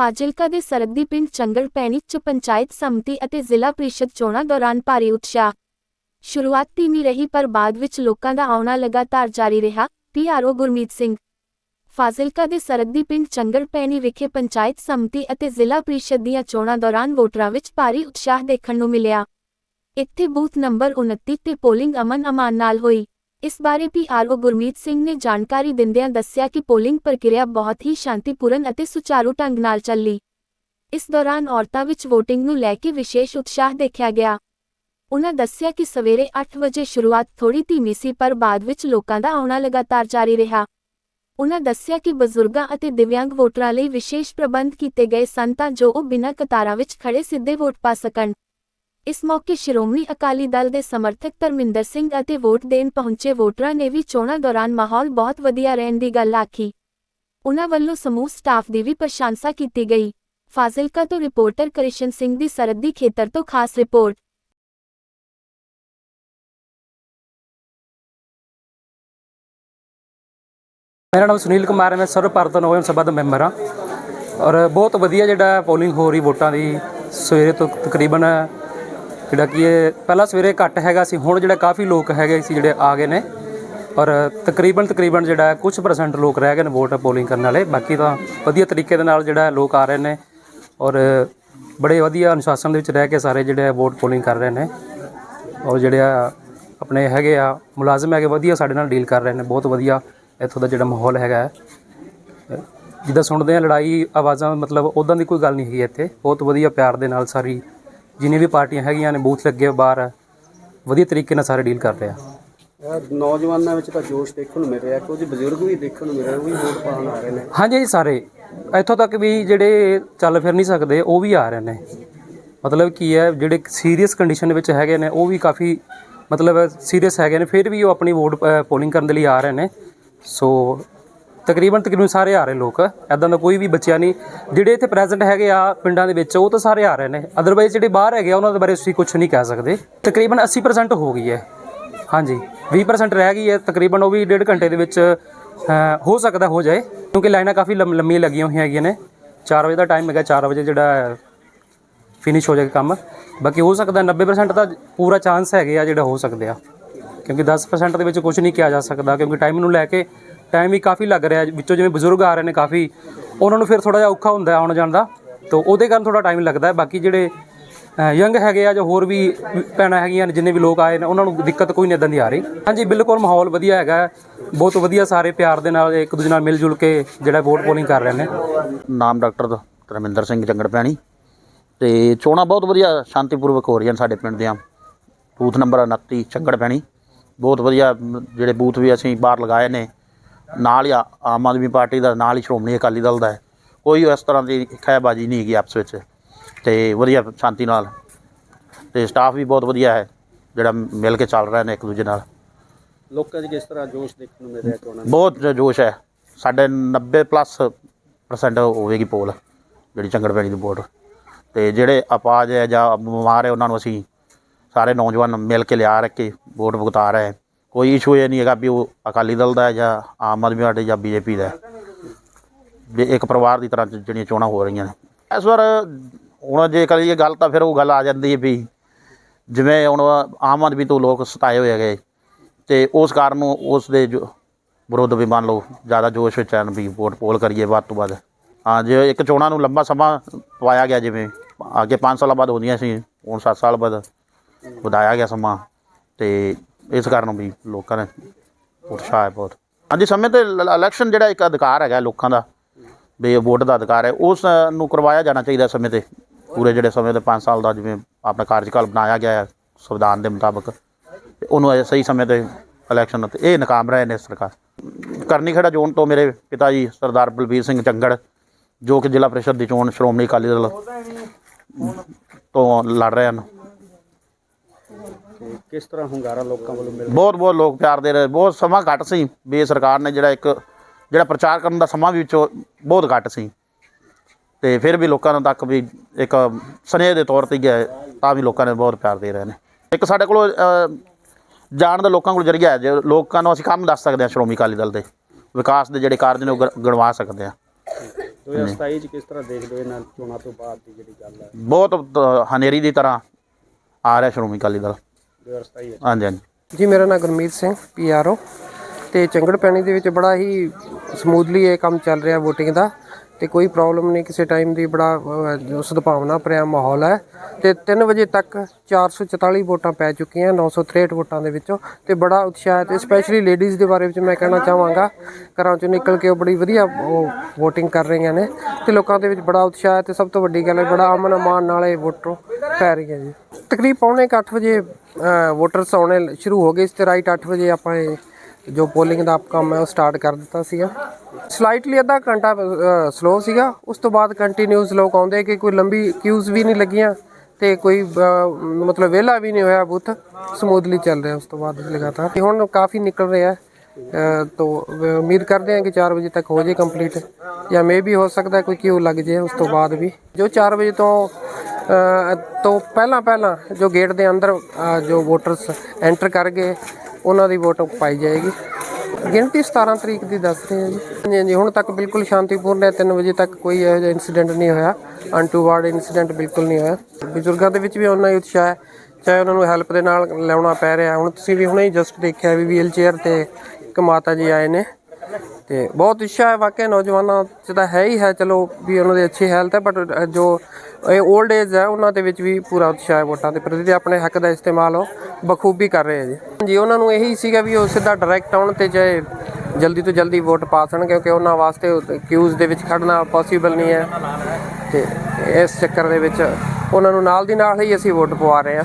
ਫਾਜ਼ਿਲਕਾ ਦੇ ਸਰਦੀ ਪਿੰਡ ਚੰਗੜ ਪੈਣੀ ਚ ਪੰਚਾਇਤ ਸਮਿਤੀ ਅਤੇ ਜ਼ਿਲ੍ਹਾ ਪ੍ਰੀਸ਼ਦ ਚੋਣਾਂ ਦੌਰਾਨ ਭਾਰੀ ਉਤਸ਼ਾਹ। ਸ਼ੁਰੂਆਤ ਧੀਮੀ ਰਹੀ ਪਰ ਬਾਅਦ ਵਿੱਚ ਲੋਕਾਂ ਦਾ ਆਉਣਾ ਲਗਾਤਾਰ ਜਾਰੀ ਰਿਹਾ ਪੀਆਰਓ ਗੁਰਮੀਤ ਸਿੰਘ। ਫਾਜ਼ਿਲਕਾ ਦੇ ਸਰਦੀ ਪਿੰਡ ਚੰਗੜ ਪੈਣੀ ਵਿਖੇ ਪੰਚਾਇਤ ਸਮਿਤੀ ਅਤੇ ਜ਼ਿਲ੍ਹਾ ਪ੍ਰੀਸ਼ਦ ਦੀਆਂ ਚੋਣਾਂ ਦੌਰਾਨ ਵੋਟਰਾਂ ਵਿੱਚ ਭਾਰੀ ਉਤਸ਼ਾਹ ਦੇਖਣ ਨੂੰ ਮਿਲਿਆ। ਇੱਥੇ ਬੂਥ ਨੰਬਰ 29 ਤੇ ਪੋਲਿੰਗ ਅਮਨ ਅਮਾਨ ਨਾਲ ਹੋਈ। ਇਸ ਬਾਰੇ ਪੀਆਰਓ ਗੁਰਮੀਤ ਸਿੰਘ ਨੇ ਜਾਣਕਾਰੀ ਦਿੰਦਿਆਂ ਦੱਸਿਆ ਕਿ ਪੋਲਿੰਗ ਪ੍ਰਕਿਰਿਆ ਬਹੁਤ ਹੀ ਸ਼ਾਂਤੀਪੂਰਨ ਅਤੇ ਸੁਚਾਰੂ ਢੰਗ ਨਾਲ ਚੱਲੀ। ਇਸ ਦੌਰਾਨ ਔਰਤਾਂ ਵਿੱਚ VOTING ਨੂੰ ਲੈ ਕੇ ਵਿਸ਼ੇਸ਼ ਉਤਸ਼ਾਹ ਦੇਖਿਆ ਗਿਆ। ਉਹਨਾਂ ਦੱਸਿਆ ਕਿ ਸਵੇਰੇ 8 ਵਜੇ ਸ਼ੁਰੂਆਤ ਥੋੜੀ ਧੀਮੀ ਸੀ, ਪਰ ਬਾਅਦ ਵਿੱਚ ਲੋਕਾਂ ਦਾ ਆਉਣਾ ਲਗਾਤਾਰ ਜਾਰੀ ਰਿਹਾ। ਉਨ੍ਹਾਂ ਦੱਸਿਆ ਕਿ ਬਜ਼ੁਰਗਾਂ ਅਤੇ ਦਿਵਿਆਂਗ ਵੋਟਰਾਂ ਲਈ ਵਿਸ਼ੇਸ਼ ਪ੍ਰਬੰਧ ਕੀਤੇ ਗਏ ਸਨ ਤਾਂ ਜੋ ਉਹ ਬਿਨਾਂ ਕਤਾਰਾਂ ਵਿੱਚ ਖੜੇ ਸਿੱਧੇ ਵੋਟ ਪਾ ਸਕਣ। ਇਸ ਮੌਕੇ ਸ਼੍ਰੋਮਣੀ ਅਕਾਲੀ ਦਲ ਦੇ ਸਮਰਥਕ ਧਰਮਿੰਦਰ ਸਿੰਘ ਅਤੇ ਵੋਟ ਦੇਣ ਪਹੁੰਚੇ ਵੋਟਰਾਂ ਨੇ ਵੀ ਚੋਣਾਂ ਦੌਰਾਨ ਮਾਹੌਲ ਬਹੁਤ ਵਧੀਆ ਰਹਿਣ ਦੀ ਗੱਲ ਆਖੀ। ਉਨ੍ਹਾਂ ਵੱਲੋਂ ਸਮੂਹ ਸਟਾਫ ਦੀ ਵੀ ਪ੍ਰਸ਼ੰਸਾ ਕੀਤੀ ਗਈ। ਫਾਜ਼ਿਲਕਾ ਤੋਂ ਰਿਪੋਰਟਰ ਕ੍ਰਿਸ਼ਨ ਸਿੰਘ ਦੀ ਸਰਦੀ ਖੇਤਰ ਤੋਂ ਖਾਸ ਰਿਪੋਰਟ। ਮੇਰਾ ਨਾਮ ਸੁਨੀਲ ਕੁਮਾਰ ਹੈ, ਮੈਂ ਸਰਵ ਭਾਰਤ ਨਵਜਨ ਸਭਾ ਦਾ ਮੈਂਬਰ ਹਾਂ। ਔਰ ਬਹੁਤ ਵਧੀਆ ਜਿਹੜਾ ਪੋਲਿੰਗ ਹੋ ਰਹੀ ਵੋਟਾਂ ਦੀ ਸਵੇਰੇ ਤੋਂ ਤਕਰੀਬਨ ਜਿਹੜਾ ਕਿ ਇਹ ਪਹਿਲਾਂ ਸਵੇਰੇ ਘੱਟ ਹੈਗਾ ਸੀ, ਹੁਣ ਜਿਹੜਾ ਕਾਫੀ ਲੋਕ ਹੈਗੇ ਸੀ ਜਿਹੜੇ ਆ ਗਏ ਨੇ। ਔਰ ਤਕਰੀਬਨ ਤਕਰੀਬਨ ਜਿਹੜਾ ਕੁਝ ਪਰਸੈਂਟ ਲੋਕ ਰਹਿ ਗਏ ਨੇ ਵੋਟ ਪੋਲਿੰਗ ਕਰਨ ਵਾਲੇ। ਬਾਕੀ ਤਾਂ ਵਧੀਆ ਤਰੀਕੇ ਦੇ ਨਾਲ ਜਿਹੜਾ ਲੋਕ ਆ ਰਹੇ ਨੇ ਔਰ ਬੜੇ ਵਧੀਆ ਅਨੁਸ਼ਾਸਨ ਦੇ ਵਿੱਚ ਰਹਿ ਕੇ ਸਾਰੇ ਜਿਹੜੇ ਵੋਟ ਪੋਲਿੰਗ ਕਰ ਰਹੇ ਨੇ। ਔਰ ਜਿਹੜੇ ਆ ਆਪਣੇ ਹੈਗੇ ਆ, ਮੁਲਾਜ਼ਮ ਹੈਗੇ, ਵਧੀਆ ਸਾਡੇ ਨਾਲ ਡੀਲ ਕਰ ਰਹੇ ਨੇ। ਬਹੁਤ ਵਧੀਆ ਇੱਥੋਂ ਦਾ ਜਿਹੜਾ ਮਾਹੌਲ ਹੈਗਾ ਜਿੱਦਾਂ ਸੁਣਦੇ ਆ ਲੜਾਈ ਆਵਾਜ਼ਾਂ ਮਤਲਬ ਉਦਾਂ ਦੀ ਕੋਈ ਗੱਲ ਨਹੀਂ ਹੈਗੀ ਇੱਥੇ। ਬਹੁਤ ਵਧੀਆ ਪਿਆਰ ਦੇ ਨਾਲ ਸਾਰੀ ਜਿੰਨੀ ਵੀ ਪਾਰਟੀਆਂ ਹੈਗੀਆਂ ਨੇ ਬੂਥ ਲੱਗੇ ਹੋਏ ਬਾਹਰ ਵਧੀਆ ਤਰੀਕੇ ਨਾਲ ਸਾਰੇ ਡੀਲ ਕਰ ਰਹੇ। ਅਹ ਨੌਜਵਾਨਾਂ ਵਿੱਚ ਤਾਂ ਜੋਸ਼ ਦੇਖਣ ਨੂੰ ਮਿਲ ਰਿਹਾ ਕੁਝ ਬਜ਼ੁਰਗ ਵੀ ਦੇਖਣ ਨੂੰ ਮਿਲ ਰਹੇ ਉਹ ਵੀ ਵੋਟ ਪਾਉਣ ਆ ਰਹੇ ਨੇ। ਹਾਂਜੀ ਜੀ ਸਾਰੇ। ਇੱਥੋਂ ਤੱਕ ਵੀ ਜਿਹੜੇ ਚੱਲ ਫਿਰ ਨਹੀਂ ਸਕਦੇ ਉਹ ਵੀ ਆ ਰਹੇ ਨੇ। ਮਤਲਬ ਕੀ ਹੈ ਜਿਹੜੇ ਸੀਰੀਅਸ ਕੰਡੀਸ਼ਨ ਵਿੱਚ ਹੈਗੇ ਨੇ ਉਹ ਵੀ ਕਾਫੀ ਮਤਲਬ ਸੀਰੀਅਸ ਹੈਗੇ ਨੇ ਫਿਰ ਵੀ ਉਹ ਆਪਣੀ ਵੋਟ ਪੋਲਿੰਗ ਕਰਨ ਦੇ ਲਈ ਆ ਰਹੇ ਨੇ। ਸੋ ਤਕਰੀਬਨ ਤਕਰੀਬਨ ਸਾਰੇ ਆ ਰਹੇ ਲੋਕ। ਐਦਾਂ ਦਾ ਕੋਈ ਵੀ ਬੱਚਿਆ ਨਹੀਂ। ਜਿਹੜੇ ਇੱਥੇ ਪ੍ਰੈਜ਼ੈਂਟ ਹੈਗੇ ਆ ਪਿੰਡਾਂ ਦੇ ਵਿੱਚ, ਉਹ ਤਾਂ ਸਾਰੇ ਆ ਰਹੇ ਨੇ। ਅਦਰਵਾਈਜ਼ ਜਿਹੜੇ ਬਾਹਰ ਹੈਗੇ ਆ, ਉਹਨਾਂ ਦੇ ਬਾਰੇ ਅਸੀਂ ਕੁਝ ਨਹੀਂ ਕਹਿ ਸਕਦੇ। ਤਕਰੀਬਨ 80% ਹੋ ਗਈ ਹੈ। ਹਾਂਜੀ 20% ਰਹਿ ਗਈ ਹੈ। ਤਕਰੀਬਨ ਉਹ ਵੀ ਡੇਢ ਘੰਟੇ ਦੇ ਵਿੱਚ ਹੋ ਸਕਦਾ ਹੋ ਜਾਏ। ਕਿਉਂਕਿ ਲਾਈਨਾਂ ਕਾਫੀ ਲੰਮ- ਲੰਮੀਆਂ ਲੱਗੀਆਂ ਹੋਈਆਂ ਹੈਗੀਆਂ ਨੇ। 4 ਵਜੇ ਦਾ ਟਾਈਮ ਹੈਗਾ 4 ਵਜੇ ਜਿਹੜਾ ਫਿਨਿਸ਼ ਹੋ ਜਾਏਗਾ ਕੰਮ। ਬਾਕੀ ਹੋ ਸਕਦਾ 90% ਦਾ ਪੂਰਾ ਚਾਂਸ ਹੈਗੇ ਆ ਜਿਹੜਾ ਹੋ ਸਕਦੇ ਆ। ਕਿਉਂਕਿ 10% ਦੇ ਵਿੱਚ ਕੁਝ ਨਹੀਂ ਕਿਹਾ ਜਾ ਸਕਦਾ। ਕਿਉਂਕਿ ਟਾਈਮ ਨੂੰ ਲੈ ਕੇ ਟਾਈਮ ਵੀ ਕਾਫੀ ਲੱਗ ਰਿਹਾ ਵਿੱਚੋਂ ਜਿਵੇਂ ਬਜ਼ੁਰਗ ਆ ਰਹੇ ਨੇ ਕਾਫੀ, ਉਹਨਾਂ ਨੂੰ ਫਿਰ ਥੋੜਾ ਜਿਹਾ ਔਖਾ ਹੁੰਦਾ ਆਉਣ ਜਾਣ ਦਾ। ਤਾਂ ਉਹਦੇ ਕਾਰਨ ਥੋੜਾ ਟਾਈਮ ਲੱਗਦਾ ਹੈ, ਬਾਕੀ ਜਿਹੜੇ ਯੰਗ ਹੈਗੇ ਆ ਜਾਂ ਹੋਰ ਵੀ ਭੈਣਾਂ ਹੈਗੀਆਂ ਨੇ, ਜਿੰਨੇ ਵੀ ਲੋਕ ਆਏ ਨੇ, ਉਹਨਾਂ ਨੂੰ ਦਿੱਕਤ ਕੋਈ ਨਹੀਂ ਇਦਾਂ ਦੀ ਆ ਰਹੀ। ਹਾਂਜੀ, ਬਿਲਕੁਲ ਮਾਹੌਲ ਵਧੀਆ ਹੈਗਾ ਬਹੁਤ ਵਧੀਆ ਸਾਰੇ ਪਿਆਰ ਦੇ ਨਾਲ ਇੱਕ ਦੂਜੇ ਨਾਲ ਮਿਲ ਜੁਲ ਕੇ ਜਿਹੜਾ ਵੋਟ ਪੋਲਿੰਗ ਕਰ ਰਹੇ ਨੇ। ਨਾਮ ਡਾਕਟਰ ਧਰਮਿੰਦਰ ਸਿੰਘ ਜੰਗੜ ਪੈਣੀ ਤੇ ਚੋਣਾਂ ਬਹੁਤ ਵਧੀਆ ਸ਼ਾਂਤੀਪੂਰਵਕ ਹੋ ਰਹੀਆਂ ਨੇ ਸਾਡੇ ਪਿੰਡ ਦੀਆਂ। ਬੂਥ ਨੰਬਰ 29 ਚੰਗੜ ਪੈਣੀ ਬਹੁਤ ਵਧੀਆ, ਜਿਹੜੇ ਬੂਥ ਵੀ ਅਸੀਂ ਬਾਹਰ ਲਗਾਏ ਨੇ ਨਾਲ ਹੀ ਆਮ ਆਦਮੀ ਪਾਰਟੀ ਦਾ ਨਾਲ ਹੀ ਸ਼੍ਰੋਮਣੀ ਅਕਾਲੀ ਦਲ ਦਾ ਹੈ। ਕੋਈ ਇਸ ਤਰ੍ਹਾਂ ਦੀ ਖਹਿਬਾਜ਼ੀ ਨਹੀਂ ਹੈਗੀ ਆਪਸ ਵਿੱਚ। ਤੇ ਵਧੀਆ ਸ਼ਾਂਤੀ ਨਾਲ। ਤੇ ਸਟਾਫ ਵੀ ਬਹੁਤ ਵਧੀਆ ਹੈ ਜਿਹੜਾ ਮਿਲ ਕੇ ਚੱਲ ਰਹੇ ਨੇ ਇੱਕ ਦੂਜੇ ਨਾਲ। ਲੋਕਾਂ 'ਚ ਕਿਸ ਤਰ੍ਹਾਂ ਜੋਸ਼ ਦੇਖਣ ਨੂੰ ਮਿਲ ਰਿਹਾ ਚੋਣਾਂ ਦਾ? ਬਹੁਤ ਜੋਸ਼ ਹੈ। ਸਾਡੇ 90 ਪਲੱਸ ਪਰਸੈਂਟ ਹੋਵੇਗੀ ਪੋਲ ਜਿਹੜੀ ਚੰਗੜ ਪੈਣੀ ਦੀ ਵੋਟ। ਤੇ ਜਿਹੜੇ ਅਪਾਜ ਹੈ ਜਾਂ ਬਿਮਾਰ ਹੈ ਉਹਨਾਂ ਨੂੰ ਅਸੀਂ ਸਾਰੇ ਨੌਜਵਾਨ ਮਿਲ ਕੇ ਲਿਆ ਕੇ ਵੋਟ ਭੁਗਤਾ ਰਹੇ। ਕੋਈ ਇਸ਼ੂ ਇਹ ਨਹੀਂ ਹੈਗਾ ਵੀ ਉਹ ਅਕਾਲੀ ਦਲ ਦਾ ਹੈ ਜਾਂ ਆਮ ਆਦਮੀ ਪਾਰਟੀ ਜਾਂ ਬੀਜੇਪੀ ਦਾ ਹੈ। ਵੀ ਇੱਕ ਪਰਿਵਾਰ ਦੀ ਤਰ੍ਹਾਂ ਜਿਹੜੀਆਂ ਚੋਣਾਂ ਹੋ ਰਹੀਆਂ ਨੇ ਇਸ ਵਾਰ ਹੁਣ ਜੇ ਕਰੀਏ ਗੱਲ ਤਾਂ ਫਿਰ ਉਹ ਗੱਲ ਆ ਜਾਂਦੀ ਹੈ ਵੀ ਜਿਵੇਂ ਹੁਣ ਆਮ ਆਦਮੀ ਤੋਂ ਲੋਕ ਸਤਾਏ ਹੋਏ ਹੈਗੇ ਤੇ ਉਸ ਕਾਰਨ ਉਸ ਦੇ ਜੋ ਵਿਰੋਧ ਵੀ ਮੰਨ ਲਓ ਜ਼ਿਆਦਾ ਜੋਸ਼ ਵਿੱਚ ਹਨ ਵੀ ਵੋਟ ਪੋਲ ਕਰੀਏ ਵੱਧ ਤੋਂ ਵੱਧ ਹਾਂ, ਜੇ ਇੱਕ ਚੋਣਾਂ ਨੂੰ ਲੰਬਾ ਸਮਾਂ ਪਵਾਇਆ ਗਿਆ ਜਿਵੇਂ ਅੱਗੇ 5 ਸਾਲਾਂ ਬਾਅਦ ਹੁੰਦੀਆਂ ਸੀ, ਹੁਣ 7 ਸਾਲ ਬਾਅਦ ਵਧਾਇਆ ਗਿਆ ਸਮਾਂ ਤੇ ਇਸ ਕਾਰਨ ਵੀ ਲੋਕਾਂ ਨੇ ਉਤਸ਼ਾਹ ਹੈ ਬਹੁਤ। ਹਾਂਜੀ ਸਮੇਂ ਤੇ ਇਲੈਕਸ਼ਨ ਜਿਹੜਾ ਇੱਕ ਅਧਿਕਾਰ ਹੈਗਾ ਲੋਕਾਂ ਦਾ ਵੀ ਵੋਟ ਦਾ ਅਧਿਕਾਰ ਹੈ ਉਸ ਨੂੰ ਕਰਵਾਇਆ ਜਾਣਾ ਚਾਹੀਦਾ ਸਮੇਂ ਤੇ। ਪੂਰੇ ਜਿਹੜੇ ਸਮੇਂ ਤੇ 5 ਸਾਲ ਦਾ ਜਿਵੇਂ ਆਪਣਾ ਕਾਰਜਕਾਲ ਬਣਾਇਆ ਗਿਆ ਹੈ ਸੰਵਿਧਾਨ ਦੇ ਮੁਤਾਬਕ ਉਹਨੂੰ ਇਹ ਸਹੀ ਸਮੇਂ ਤੇ ਇਲੈਕਸ਼ਨ ਤੇ ਇਹ ਨਾਕਾਮ ਰਹੇ ਨੇ ਸਰਕਾਰ। ਕਰਨੀ ਖੜਾ ਜ਼ੋਨ ਤੋਂ ਮੇਰੇ ਪਿਤਾ ਜੀ ਸਰਦਾਰ ਬਲਬੀਰ ਸਿੰਘ ਚੰਗੜ ਜੋ ਕਿ ਜ਼ਿਲ੍ਹਾ ਪ੍ਰੀਸ਼ਦ ਦੀ ਚੋਣ ਸ਼੍ਰੋਮਣੀ ਅਕਾਲੀ ਦਲ ਤੋਂ ਲੜ ਰਹੇ ਹਨ। ਤੇ ਕਿਸ ਤਰ੍ਹਾਂ ਹੁੰਗਾਰਾ ਲੋਕਾਂ ਵੱਲੋਂ ਮਿਲ ਬਹੁਤ ਬਹੁਤ ਲੋਕ ਪਿਆਰ ਦੇ ਰਹੇ ਬਹੁਤ ਸਮਾਂ ਘੱਟ ਸੀ। ਇਹ ਸਰਕਾਰ ਨੇ ਜਿਹੜਾ ਇੱਕ ਜਿਹੜਾ ਪ੍ਰਚਾਰ ਕਰਨ ਦਾ ਸਮਾਂ ਵੀ ਵਿੱਚੋਂ ਬਹੁਤ ਘੱਟ ਸੀ। ਤੇ ਫਿਰ ਵੀ ਲੋਕਾਂ ਤੱਕ ਵੀ ਇੱਕ ਸਨੇਹ ਦੇ ਤੌਰ ਤੇ ਗਿਆ ਤਾਂ ਵੀ ਲੋਕਾਂ ਨੇ ਬਹੁਤ ਪਿਆਰ ਦੇ ਰਹੇ ਨੇ। ਇੱਕ ਸਾਡੇ ਕੋਲ ਜਾਣ ਦਾ ਲੋਕਾਂ ਕੋਲ ਜਰੀਆ ਹੈ ਜੇ ਲੋਕਾਂ ਨੂੰ ਅਸੀਂ ਕੰਮ ਦੱਸ ਸਕਦੇ ਹਾਂ ਸ਼੍ਰੋਮਣੀ ਅਕਾਲੀ ਦਲ ਦੇ ਵਿਕਾਸ ਦੇ ਜਿਹੜੇ ਕਾਰਜ ਨੇ ਉਹ ਗਿਣਵਾ ਸਕਦੇ ਹਾਂ। 2027 ਚ ਕਿਸ ਤਰ੍ਹਾਂ ਦੇਖਦੇ ਹੋ ਇਹਨਾਂ ਚੋਣਾਂ ਤੋਂ ਬਾਅਦ ਦੀ ਜਿਹੜੀ ਗੱਲ ਹੈ? ਬਹੁਤ ਹਨੇਰੀ ਦੀ ਤਰ੍ਹਾਂ ਆ ਰਿਹਾ ਸ਼੍ਰੋਮਣੀ ਅਕਾਲੀ ਦਲ। 2027 ਵਿੱਚ ਹਾਂਜੀ ਹਾਂਜੀ। ਜੀ ਮੇਰਾ ਨਾਮ ਗੁਰਮੀਤ ਸਿੰਘ ਪੀਆਰਓ ਤੇ ਚੰਗੜ ਪੈਣੀ ਦੇ ਵਿੱਚ ਬੜਾ ਹੀ ਸਮੂਥਲੀ ਇਹ ਕੰਮ ਚੱਲ ਰਿਹਾ VOTING ਦਾ। ਤੇ ਕੋਈ ਪ੍ਰੋਬਲਮ ਨਹੀਂ, ਕਿਸੇ ਟਾਈਮ ਦੀ ਬੜਾ ਸਦਭਾਵਨਾ ਭਰਿਆ ਮਾਹੌਲ ਹੈ। ਤੇ 3 ਵਜੇ ਤੱਕ 444 ਵੋਟਾਂ ਪੈ ਚੁੱਕੀਆਂ 963 ਵੋਟਾਂ ਦੇ ਵਿੱਚੋਂ। ਤੇ ਬੜਾ ਉਤਸ਼ਾਹ ਹੈ ਤੇ ਸਪੈਸ਼ਲੀ ਲੇਡੀਜ਼ ਦੇ ਬਾਰੇ ਵਿੱਚ ਮੈਂ ਕਹਿਣਾ ਚਾਹਾਂਗਾ। ਘਰਾਂ ਚੋਂ ਨਿਕਲ ਕੇ ਉਹ ਬੜੀ ਵਧੀਆ, ਉਹ VOTING ਕਰ ਰਹੀਆਂ ਨੇ। ਤੇ ਲੋਕਾਂ ਦੇ ਵਿੱਚ ਬੜਾ ਉਤਸ਼ਾਹ ਹੈ ਤੇ ਸਭ ਤੋਂ ਵੱਡੀ ਗੱਲ ਹੈ, ਬੜਾ ਅਮਨ ਅਮਾਨ ਨਾਲ ਇਹ ਵੋਟਰ ਪੈ ਰਹੀਆਂ ਜੀ। ਤਕਰੀਬ ਪੌਣੇ 8 ਵਜੇ ਵੋਟਰਸ ਆਉਣੇ ਸ਼ੁਰੂ ਹੋ ਗਏ। ਇਸ ਤੇ ਰਾਈਟ 8 ਵਜੇ ਆਪਾਂ ਇਹ ਜੋ ਪੋਲਿੰਗ ਦਾ ਕੰਮ ਹੈ ਉਹ ਸਟਾਰਟ ਕਰ ਦਿੱਤਾ ਸੀਗਾ। ਸਲਾਈਟਲੀ ਅੱਧਾ ਘੰਟਾ ਸਲੋ ਸੀਗਾ। ਉਸ ਤੋਂ ਬਾਅਦ ਕੰਟੀਨਿਊਸ ਲੋਕ ਆਉਂਦੇ ਕਿ ਕੋਈ ਲੰਬੀ ਕਿਊਜ਼ ਵੀ ਨਹੀਂ ਲੱਗੀਆਂ ਤੇ ਕੋਈ ਮਤਲਬ ਵਿਹਲਾ ਵੀ ਨਹੀਂ ਹੋਇਆ ਬੁੱਥ। ਸਮੂਥਲੀ ਚੱਲ ਰਿਹਾ ਉਸ ਤੋਂ ਬਾਅਦ ਲਗਾਤਾਰ। ਤੇ ਹੁਣ ਕਾਫੀ ਨਿਕਲ ਰਿਹਾ ਤੋ ਉਮੀਦ ਕਰਦੇ ਹਾਂ ਕਿ 4 ਵਜੇ ਤੱਕ ਹੋ ਜੇ ਕੰਪਲੀਟ ਜਾਂ ਮੇ ਵੀ ਹੋ ਸਕਦਾ ਕੋਈ ਕਿਊ ਲੱਗ ਜੇ ਉਸ ਤੋਂ ਬਾਅਦ ਵੀ। ਜੋ 4 ਵਜੇ ਤੋਂ ਤੋਂ ਪਹਿਲਾਂ ਪਹਿਲਾਂ ਜੋ ਗੇਟ ਦੇ ਅੰਦਰ ਜੋ ਵੋਟਰਸ ਐਂਟਰ ਕਰ ਗਏ ਉਹਨਾਂ ਦੀ ਵੋਟ ਪਾਈ ਜਾਏਗੀ। ਗਿਣਤੀ 17 ਤਰੀਕ ਦੀ ਦੱਸ ਰਹੇ ਆ ਜੀ। ਹਾਂਜੀ ਹਾਂਜੀ, ਹੁਣ ਤੱਕ ਬਿਲਕੁਲ ਸ਼ਾਂਤੀਪੂਰਨ ਹੈ। 3 ਵਜੇ ਤੱਕ ਕੋਈ ਇਹੋ ਜਿਹਾ ਇਨਸੀਡੈਂਟ ਨਹੀਂ ਹੋਇਆ। ਅਨਟੂਵਾਰਡ ਇਨਸੀਡੈਂਟ ਬਿਲਕੁਲ ਨਹੀਂ ਹੋਇਆ। ਬਜ਼ੁਰਗਾਂ ਦੇ ਵਿੱਚ ਵੀ ਉਹਨਾਂ ਹੀ ਉਤਸ਼ਾਹ ਹੈ। ਚਾਹੇ ਉਹਨਾਂ ਨੂੰ ਹੈਲਪ ਦੇ ਨਾਲ ਲਿਆਉਣਾ ਪੈ ਰਿਹਾ। ਹੁਣ ਤੁਸੀਂ ਵੀ ਹੁਣੇ ਹੀ ਜਸਟ ਦੇਖਿਆ ਵੀ ਵੀਲ ਚੇਅਰ ਤੇ ਇੱਕ ਮਾਤਾ ਜੀ ਆਏ ਨੇ। ਤੇ ਬਹੁਤ ਇੱਛਾ ਹੈ, ਵਾਕਿਆ ਨੌਜਵਾਨਾਂ 'ਚ ਤਾਂ ਹੈ ਹੀ ਹੈ, ਚਲੋ ਵੀ ਉਹਨਾਂ ਦੀ ਅੱਛੀ ਹੈਲਥ ਹੈ ਬਟ ਜੋ ਇਹ 올ਡ ਏਜ ਹੈ, ਉਹਨਾਂ ਦੇ ਵਿੱਚ ਵੀ ਪੂਰਾ ਉਤਸ਼ਾਹ ਹੈ ਵੋਟਾਂ ਦੇ ਪ੍ਰਤੀ ਤੇ ਆਪਣੇ ਹੱਕ ਦਾ ਇਸਤੇਮਾਲ ਉਹ ਬਖੂਬੀ ਕਰ ਰਹੇ ਆ ਜੀ। ਜੀ ਉਹਨਾਂ ਨੂੰ ਇਹੀ ਸੀਗਾ ਵੀ ਉਹ ਸਿੱਧਾ ਡਾਇਰੈਕਟ ਆਉਣ ਤੇ ਚਾਹੇ ਜਲਦੀ ਤੋਂ ਜਲਦੀ ਵੋਟ ਪਾ ਸਕਣ, ਕਿਉਂਕਿ ਉਹਨਾਂ ਵਾਸਤੇ ਕਿਊਜ਼ ਦੇ ਵਿੱਚ ਖੜਨਾ ਪੋਸੀਬਲ ਨਹੀਂ ਹੈ। ਤੇ ਇਸ ਚੱਕਰ ਦੇ ਵਿੱਚ ਉਹਨਾਂ ਨੂੰ ਨਾਲ ਦੀ ਨਾਲ ਹੀ ਅਸੀਂ ਵੋਟ ਪਵਾ ਰਹੇ ਹਾਂ।